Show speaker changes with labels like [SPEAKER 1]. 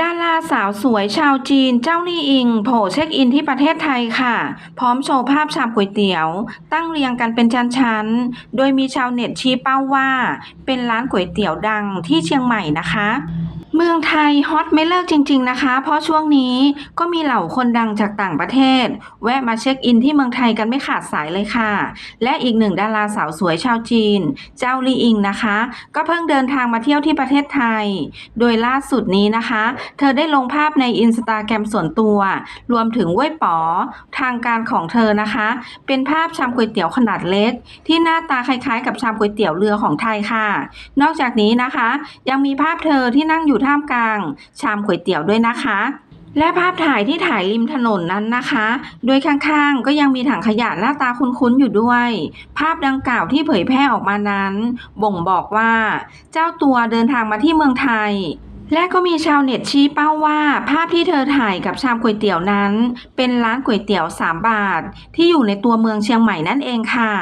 [SPEAKER 1] ดาราสาวสวยชาวจีนเจ้าลี่อิงโผล่เช็คอินที่ประเทศไทยค่ะ พร้อมโชว์ภาพชามก๋วยเตี๋ยว ตั้งเรียงกันเป็นชั้นๆ โดยมีชาวเน็ตชี้เป้าว่า เป็นร้านก๋วยเตี๋ยวดังที่เชียงใหม่นะคะ เมืองไทยฮอตไม่เลิกจริง ๆ นะคะ เพราะช่วงนี้ก็มีเหล่าคนดังจากต่างประเทศ แวะมาเช็คอินที่เมืองไทยกันไม่ขาดสายเลยค่ะ และอีกหนึ่งดาราสาวสวยชาวจีน เจ้าลี่อิงนะคะ ก็เพิ่งเดินทางมาเที่ยวที่ประเทศไทย โดยล่าสุดนี้นะคะ เธอได้ลงภาพในอินสตาแกรมส่วนตัว รวมถึงเว้ยป๋อทางการของเธอนะคะ เป็นภาพชามก๋วยเตี๋ยวขนาดเล็ก ที่หน้าตาคล้ายๆ กับชามก๋วยเตี๋ยวเรือของไทยค่ะ นอกจากนี้นะคะ ยังมีภาพเธอที่นั่งอยู่ท่ามกลาง ชามก๋วยเตี๋ยวด้วยนะคะ และภาพถ่ายที่ถ่ายริมถนนนั้นนะคะ โดยข้างๆ ก็ยังมีถังขยะหน้าตาคุ้นๆอยู่ด้วย ภาพดังกล่าวที่เผยแพร่ออกมานั้น บ่งบอกว่า เจ้าตัวเดินทางมาที่เมืองไทยและก็มีชาวเน็ตชี้เป้าว่า ภาพที่เธอถ่ายกับชามก๋วยเตี๋ยวนั้น เป็นร้านก๋วยเตี๋ยว 3 บาท ที่อยู่ในตัวเมืองเชียงใหม่นั่นเองค่ะ